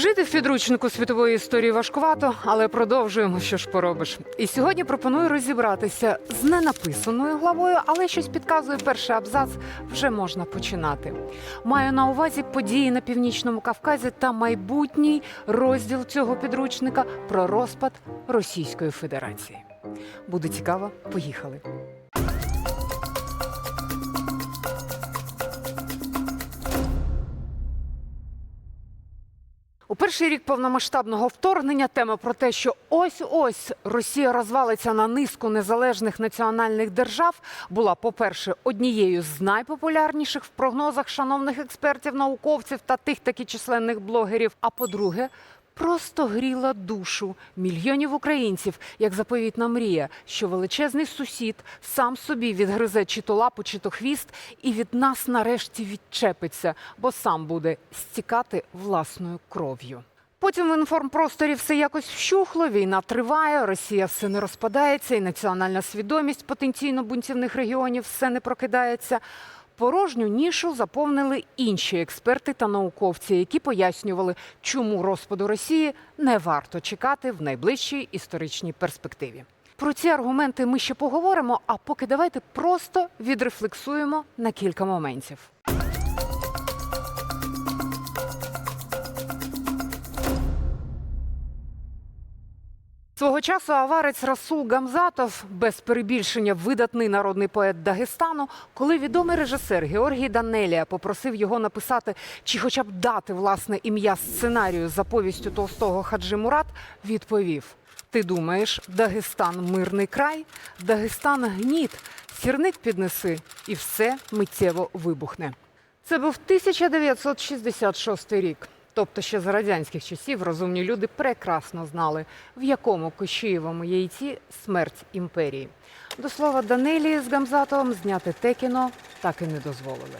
Жити в підручнику світової історії важкувато, але продовжуємо, що ж поробиш. І сьогодні пропоную розібратися з ненаписаною главою, але щось підказує перший абзац. Вже можна починати. Маю на увазі події на північному Кавказі та майбутній розділ цього підручника про розпад Російської Федерації. Буде цікаво, поїхали. У перший рік повномасштабного вторгнення тема про те, що ось ось Росія розвалиться на низку незалежних національних держав, була, по-перше, однією з найпопулярніших в прогнозах шановних експертів, науковців та тих таки численних блогерів. А по-друге, просто гріла душу мільйонів українців, як заповітна мрія, що величезний сусід сам собі відгризе чи то лапу, чи то хвіст, і від нас нарешті відчепиться, бо сам буде стікати власною кров'ю. Потім в інформпросторі все якось вщухло, війна триває, Росія все не розпадається, і національна свідомість потенційно бунтівних регіонів все не прокидається. Порожню нішу заповнили інші експерти та науковці, які пояснювали, чому розпаду Росії не варто чекати в найближчій історичній перспективі. Про ці аргументи ми ще поговоримо. А поки давайте просто відрефлексуємо на кілька моментів. Свого часу аварець Расул Гамзатов, без перебільшення видатний народний поет Дагестану, коли відомий режисер Георгій Данелія попросив його написати чи хоча б дати власне ім'я сценарію за повістю Толстого Хаджи Мурат, відповів: Ти думаєш, Дагестан мирний край, Дагестан гніт, сірник піднеси, і все миттєво вибухне. Це був 1966 рік. Тобто ще за радянських часів розумні люди прекрасно знали, в якому кощієвому яйці смерть імперії. До слова, Данелії з Гамзатовим зняти те кіно так і не дозволили.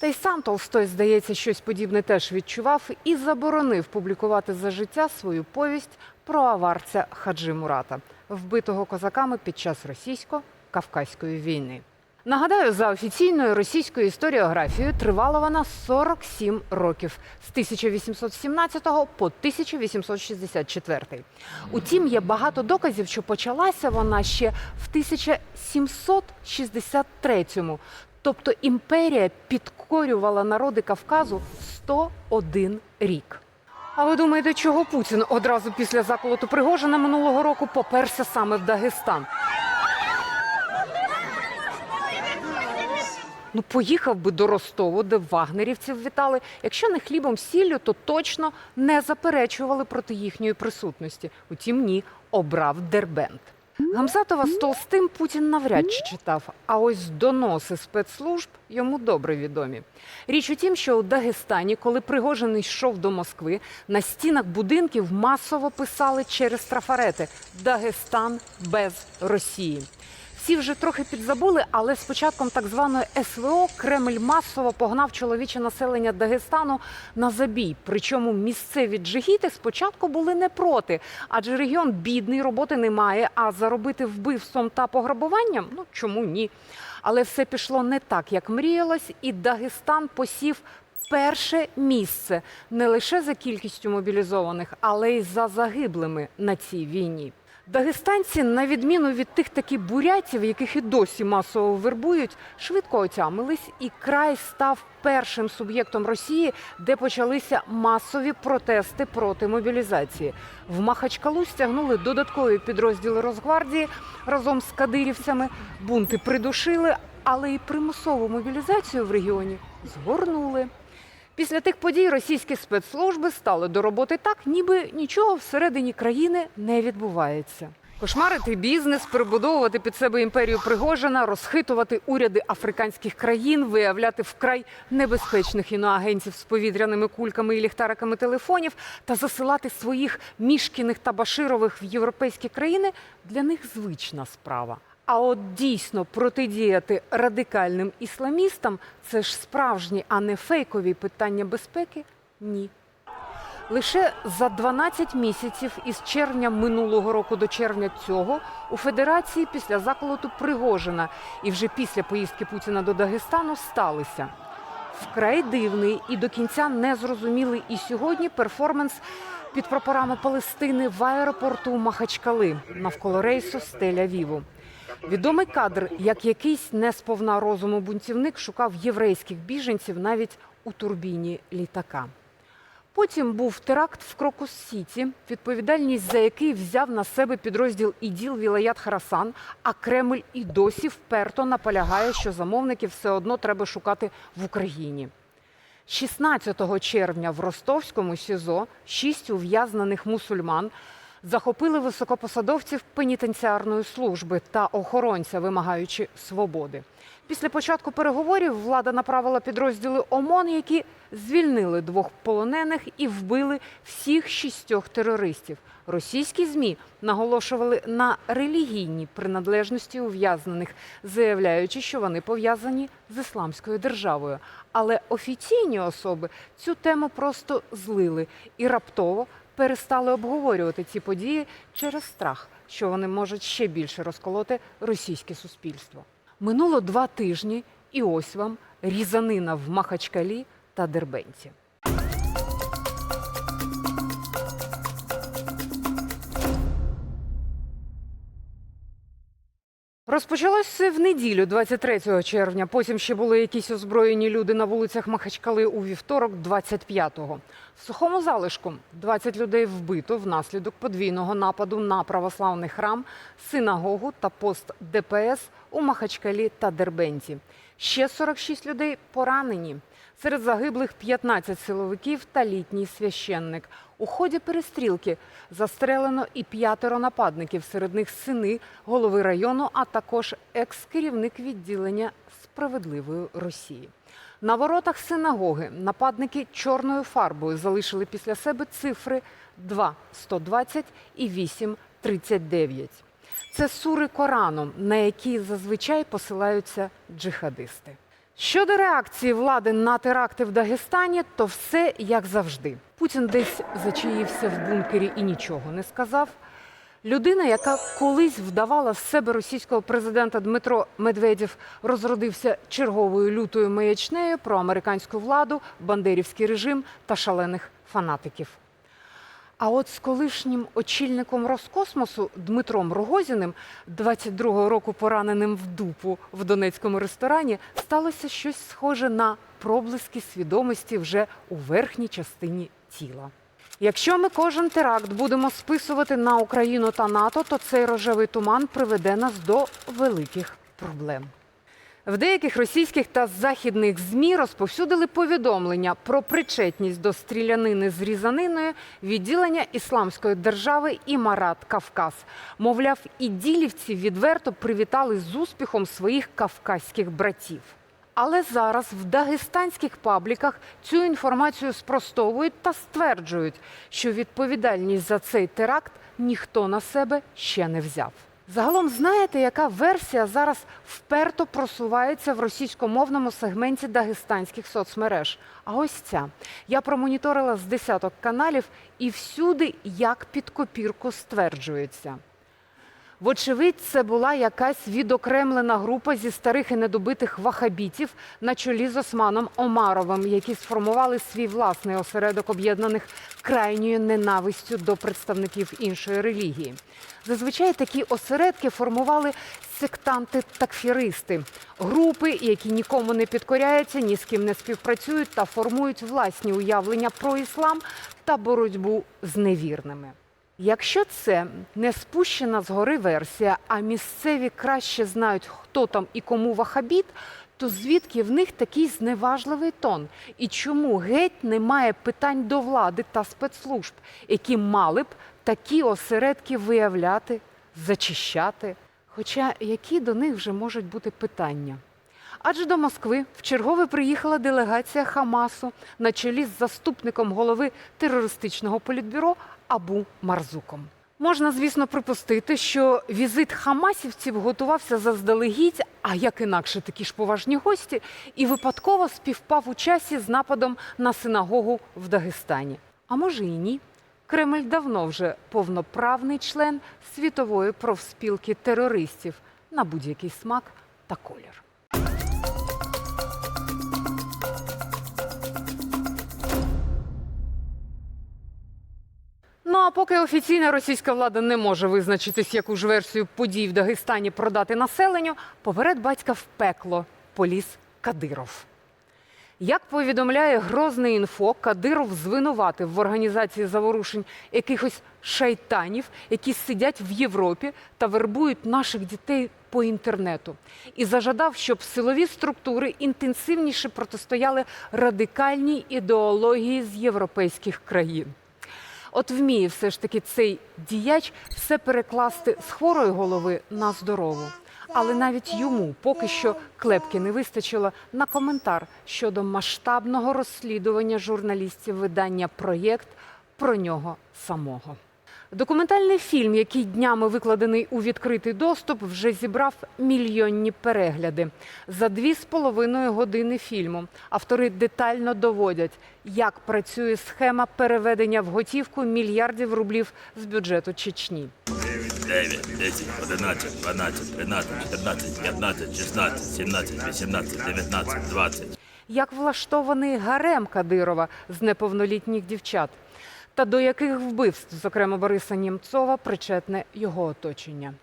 Та й сам Толстой, здається, щось подібне теж відчував і заборонив публікувати за життя свою повість про аварця Хаджи Мурата, вбитого козаками під час російсько-кавказької війни. Нагадаю, за офіційною російською історіографією тривала вона 47 років з 1817 по 1864. Утім, є багато доказів, що почалася вона ще в 1763-му. Тобто імперія підкорювала народи Кавказу 101 рік. А ви думаєте, чого Путін одразу після заколоту Пригожина минулого року поперся саме в Дагестан? Ну, поїхав би до Ростову, де вагнерівців вітали. Якщо не хлібом сіллю, то точно не заперечували проти їхньої присутності. Утім, ні, обрав Дербент. Гамзатова з Толстим Путін навряд чи читав, а ось доноси спецслужб йому добре відомі. Річ у тім, що у Дагестані, коли Пригожин йшов до Москви, на стінах будинків масово писали через трафарети Дагестан без Росії. Всі вже трохи підзабули, але з початком так званої СВО Кремль масово погнав чоловіче населення Дагестану на забій. Причому місцеві джигіти спочатку були не проти, адже регіон бідний, роботи немає. А заробити вбивством та пограбуванням ну чому ні? Але все пішло не так, як мріялось, і Дагестан посів. Перше місце не лише за кількістю мобілізованих, але й за загиблими на цій війні. Дагестанці, на відміну від тих таки бурятів, яких і досі масово вербують, швидко отямились, і край став першим суб'єктом Росії, де почалися масові протести проти мобілізації. В Махачкалу стягнули додаткові підрозділи Росгвардії разом з кадирівцями. Бунти придушили, але і примусову мобілізацію в регіоні згорнули. Після тих подій російські спецслужби стали до роботи так, ніби нічого всередині країни не відбувається. Кошмарити бізнес, перебудовувати під себе імперію Пригожина, розхитувати уряди африканських країн, виявляти вкрай небезпечних іноагентів з повітряними кульками і ліхтариками телефонів та засилати своїх мішкіних та баширових в європейські країни для них звична справа. А от дійсно протидіяти радикальним ісламістам це ж справжні, а не фейкові питання безпеки? Ні. Лише за 12 місяців із червня минулого року до червня цього у Федерації після заколоту Пригожина і вже після поїздки Путіна до Дагестану сталися Вкрай дивний і до кінця незрозумілий і сьогодні перформанс під прапорами Палестини в аеропорту Махачкали навколо рейсу з Тель-Авіву. Відомий кадр, як якийсь несповна розуму бунтівник шукав єврейських біженців навіть у турбіні літака. Потім був теракт в Крокус Сіті, відповідальність за який взяв на себе підрозділ іділ Вілаят Харасан, а Кремль і досі вперто наполягає, що замовників все одно треба шукати в Україні. 16 червня в Ростовському СІЗО шість ув'язнених мусульман захопили високопосадовців пенітенціарної служби та охоронця, вимагаючи свободи. Після початку переговорів влада направила підрозділи ОМОН, які звільнили двох полонених і вбили всіх шістьох терористів. Російські змі наголошували на релігійній приналежності ув'язнених, заявляючи, що вони пов'язані з ісламською державою. Але офіційні особи цю тему просто злили і раптово перестали обговорювати ці події через страх, що вони можуть ще більше розколоти російське суспільство. Минуло два тижні, і ось вам різанина в Махачкалі та Дербенті. Розпочалось все в неділю, 23 червня. Потім ще були якісь озброєні люди на вулицях Махачкали у вівторок, 25-го. В сухому залишку 20 людей вбито внаслідок подвійного нападу на православний храм, синагогу та пост ДПС у Махачкалі та Дербенті. Ще 46 людей поранені. Серед загиблих 15 силовиків та літній священник. У ході перестрілки застрелено і п'ятеро нападників. Серед них сини голови району, а також екс-керівник відділення справедливої Росії. На воротах синагоги нападники чорною фарбою залишили після себе цифри 2 120 і 8 39. Це сури Корану, на які зазвичай посилаються джихадисти. Щодо реакції влади на теракти в Дагестані, то все як завжди. Путін десь зачаївся в бункері і нічого не сказав. Людина, яка колись вдавала з себе російського президента Дмитро Медведєв, розродився черговою лютою маячнею про американську владу, бандерівський режим та шалених фанатиків. А от з колишнім очільником Роскосмосу Дмитром Рогозіним, 22-го року пораненим в дупу в донецькому ресторані, сталося щось схоже на проблиски свідомості вже у верхній частині тіла. Якщо ми кожен теракт будемо списувати на Україну та НАТО, то цей рожевий туман приведе нас до великих проблем. В деяких російських та західних змі розповсюдили повідомлення про причетність до стрілянини з різаниною відділення ісламської держави і Марат Кавказ. Мовляв, іділівці відверто привітали з успіхом своїх кавказьких братів. Але зараз в дагестанських пабліках цю інформацію спростовують та стверджують, що відповідальність за цей теракт ніхто на себе ще не взяв. Загалом знаєте, яка версія зараз вперто просувається в російськомовному сегменті дагестанських соцмереж? А ось ця. Я промоніторила з десяток каналів і всюди як під копірку стверджується. Вочевидь, це була якась відокремлена група зі старих і недобитих вахабітів на чолі з Османом Омаровим, які сформували свій власний осередок об'єднаних крайньою ненавистю до представників іншої релігії. Зазвичай такі осередки формували сектанти-такфіристи, групи, які нікому не підкоряються, ні з ким не співпрацюють та формують власні уявлення про іслам та боротьбу з невірними. Якщо це не спущена згори версія, а місцеві краще знають, хто там і кому вахабіт, то звідки в них такий зневажливий тон? І чому геть немає питань до влади та спецслужб, які мали б такі осередки виявляти, зачищати? Хоча які до них вже можуть бути питання? Адже до Москви вчергове приїхала делегація Хамасу на чолі з заступником голови терористичного політбюро Абу Марзуком. Можна, звісно, припустити, що візит хамасівців готувався заздалегідь, а як інакше такі ж поважні гості, і випадково співпав у часі з нападом на синагогу в Дагестані. А може і ні. Кремль давно вже повноправний член світової профспілки терористів на будь-який смак та колір. Поки офіційна російська влада не може визначитись, яку ж версію подій в Дагестані продати населенню, поперед батька в пекло поліз Кадиров. Як повідомляє Грозний інфо, Кадиров звинуватив в організації заворушень якихось шайтанів, які сидять в Європі та вербують наших дітей по інтернету, і зажадав, щоб силові структури інтенсивніше протистояли радикальній ідеології з європейських країн. От вміє все ж таки цей діяч все перекласти з хворої голови на здорову. Але навіть йому поки що клепки не вистачило на коментар щодо масштабного розслідування журналістів видання Проєкт про нього самого. Документальний фільм, який днями викладений у відкритий доступ, вже зібрав мільйонні перегляди. За дві з половиною години фільму автори детально доводять, як працює схема переведення в готівку мільярдів рублів з бюджету Чечні. 9, 10, 11, 12, 13, 14, 15, 16, 17, 18, 19, 20. як влаштований гарем Кадирова з неповнолітніх дівчат, та до яких вбивств, зокрема Бориса Німцова, причетне його оточення.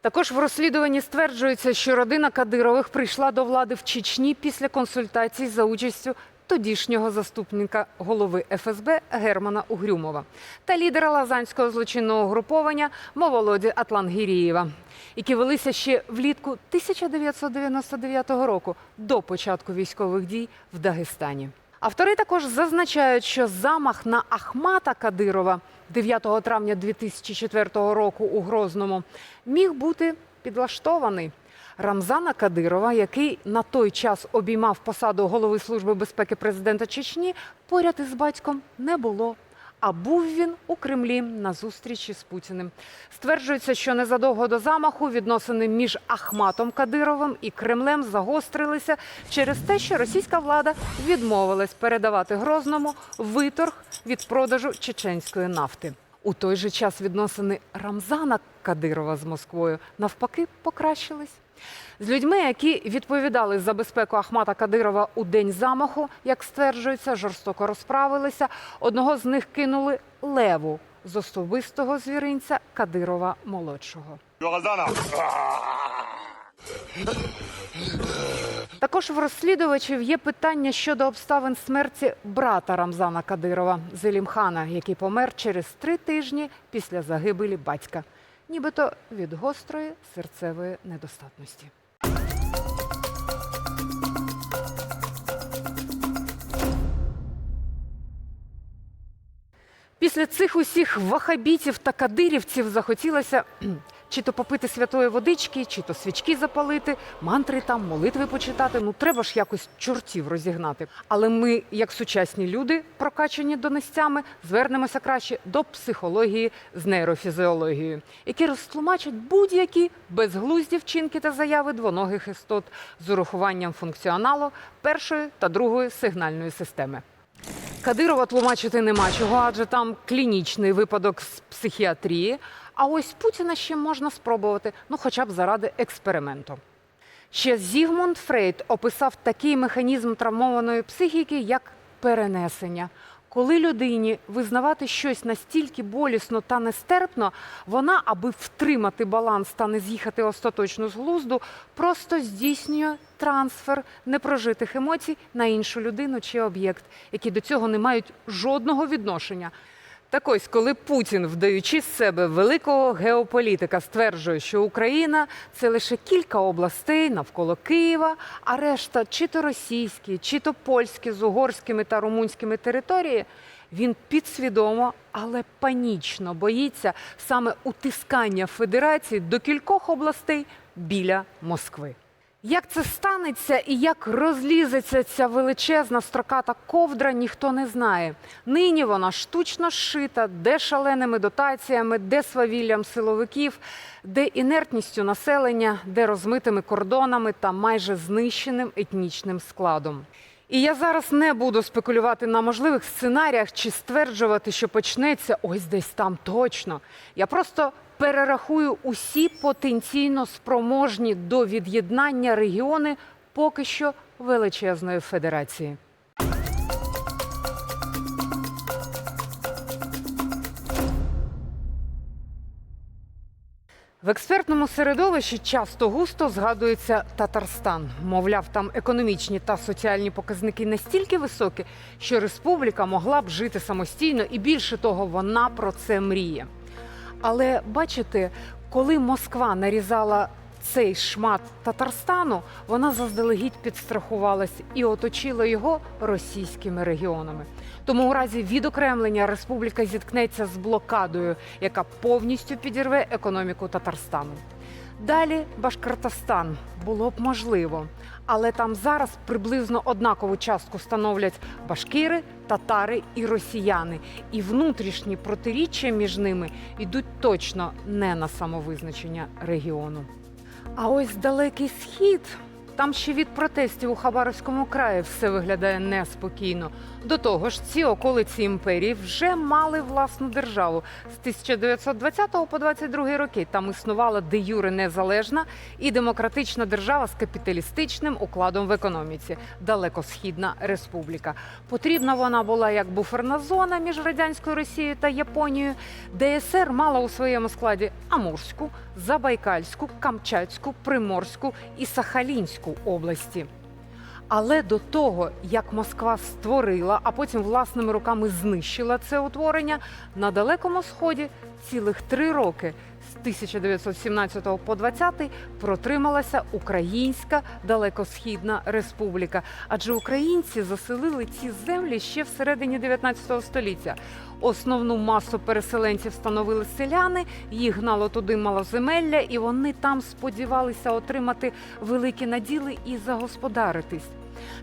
Також в розслідуванні стверджується, що родина Кадирових прийшла до влади в Чечні після консультацій за участю тодішнього заступника голови ФСБ Германа Угрюмова та лідера лазанського злочинного груповання Моволоді Атлангірієва, які велися ще влітку 1999 року до початку військових дій в Дагестані. Автори також зазначають, що замах на Ахмата Кадирова 9 травня 2004 року у Грозному міг бути підлаштований. Рамзана Кадирова, який на той час обіймав посаду голови служби безпеки президента Чечні, поряд із батьком не було. А був він у Кремлі на зустрічі з Путіним. Стверджується, що незадовго до замаху відносини між Ахматом Кадировим і Кремлем загострилися через те, що російська влада відмовилась передавати Грозному виторг від продажу чеченської нафти. У той же час відносини Рамзана Кадирова з Москвою навпаки покращились. З людьми, які відповідали за безпеку Ахмата Кадирова у день замаху, як стверджується, жорстоко розправилися. Одного з них кинули леву з особистого звіринця Кадирова молодшого. Також в розслідувачів є питання щодо обставин смерті брата Рамзана Кадирова Зелімхана, який помер через три тижні після загибелі батька, нібито від гострої серцевої недостатності. Після цих усіх вахабітів та кадирівців захотілося чи то попити святої водички, чи то свічки запалити, мантри там, молитви почитати. Ну треба ж якось чортів розігнати. Але ми, як сучасні люди, прокачані донестями, звернемося краще до психології з нейрофізіологією, які розтлумачать будь-які безглузді вчинки та заяви двоногих істот з урахуванням функціоналу першої та другої сигнальної системи. Кадирова тлумачити нема чого, адже там клінічний випадок з психіатрії. А ось Путіна ще можна спробувати, ну хоча б заради експерименту. Ще Зігмунд Фрейд описав такий механізм травмованої психіки, як перенесення. Коли людині визнавати щось настільки болісно та нестерпно, вона, аби втримати баланс та не з'їхати остаточно з глузду, просто здійснює трансфер непрожитих емоцій на іншу людину чи об'єкт, які до цього не мають жодного відношення. Так ось, коли Путін, вдаючи з себе великого геополітика, стверджує, що Україна це лише кілька областей навколо Києва, а решта чи то російські, чи то польські з угорськими та румунськими території, він підсвідомо, але панічно боїться саме утискання федерації до кількох областей біля Москви. Як це станеться і як розлізеться ця величезна строката ковдра, ніхто не знає. Нині вона штучно зшита, де шаленими дотаціями, де свавіллям силовиків, де інертністю населення, де розмитими кордонами та майже знищеним етнічним складом. І я зараз не буду спекулювати на можливих сценаріях чи стверджувати, що почнеться ось десь там точно. Я просто перерахую усі потенційно спроможні до від'єднання регіони поки що величезної федерації. В експертному середовищі часто густо згадується Татарстан. Мовляв, там економічні та соціальні показники настільки високі, що республіка могла б жити самостійно, і більше того, вона про це мріє. Але бачите, коли Москва нарізала цей шмат Татарстану, вона заздалегідь підстрахувалась і оточила його російськими регіонами. Тому у разі відокремлення республіка зіткнеться з блокадою, яка повністю підірве економіку Татарстану. Далі Башкортостан було б можливо, але там зараз приблизно однакову частку становлять башкири, татари і росіяни. І внутрішні протиріччя між ними йдуть точно не на самовизначення регіону. А ось далекий схід. Там ще від протестів у Хабаровському краї все виглядає неспокійно. До того ж, ці околиці імперії вже мали власну державу. З 1920 по 22 роки там існувала де юре незалежна і демократична держава з капіталістичним укладом в економіці Далекосхідна Республіка. Потрібна вона була як буферна зона між радянською Росією та Японією. ДСР мала у своєму складі Амурську, Забайкальську, Камчатську, Приморську і Сахалінську області. Але до того, як Москва створила, а потім власними руками знищила це утворення, на далекому сході цілих три роки 1917 по 20 протрималася Українська Далекосхідна Республіка. Адже українці заселили ці землі ще всередині 19 століття. Основну масу переселенців становили селяни, їх гнало туди малоземелля, і вони там сподівалися отримати великі наділи і загосподаритись.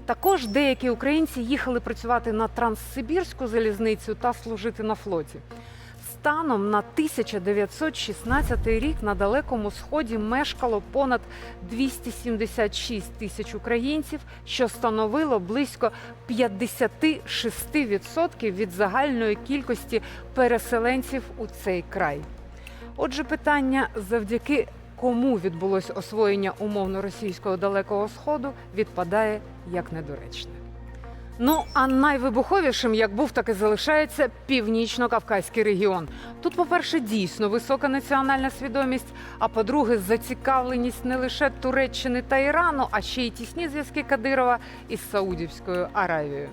Також деякі українці їхали працювати на Транссибірську залізницю та служити на флоті. Станом на 1916 рік на далекому сході мешкало понад 276 тисяч українців, що становило близько 56% від загальної кількості переселенців у цей край. Отже, питання завдяки кому відбулось освоєння умовно російського далекого сходу, відпадає як недоречне. Ну а найвибуховішим, як був, так і залишається північно-кавказький регіон. Тут, по-перше, дійсно висока національна свідомість. А по-друге, зацікавленість не лише Туреччини та Ірану, а ще й тісні зв'язки Кадирова із Саудівською Аравією.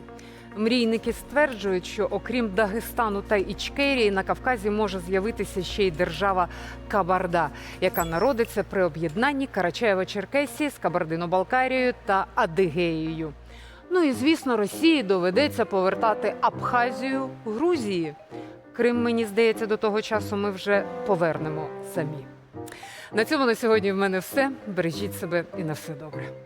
Мрійники стверджують, що окрім Дагестану та Ічкерії на Кавказі може з'явитися ще й держава Кабарда, яка народиться при об'єднанні Карачаєва-Черкесії з Кабардино-Балкарією та Адигеєю. Ну і звісно, Росії доведеться повертати Абхазію Грузії. Крим, мені здається, до того часу ми вже повернемо самі. На цьому на сьогодні в мене все. Бережіть себе і на все добре.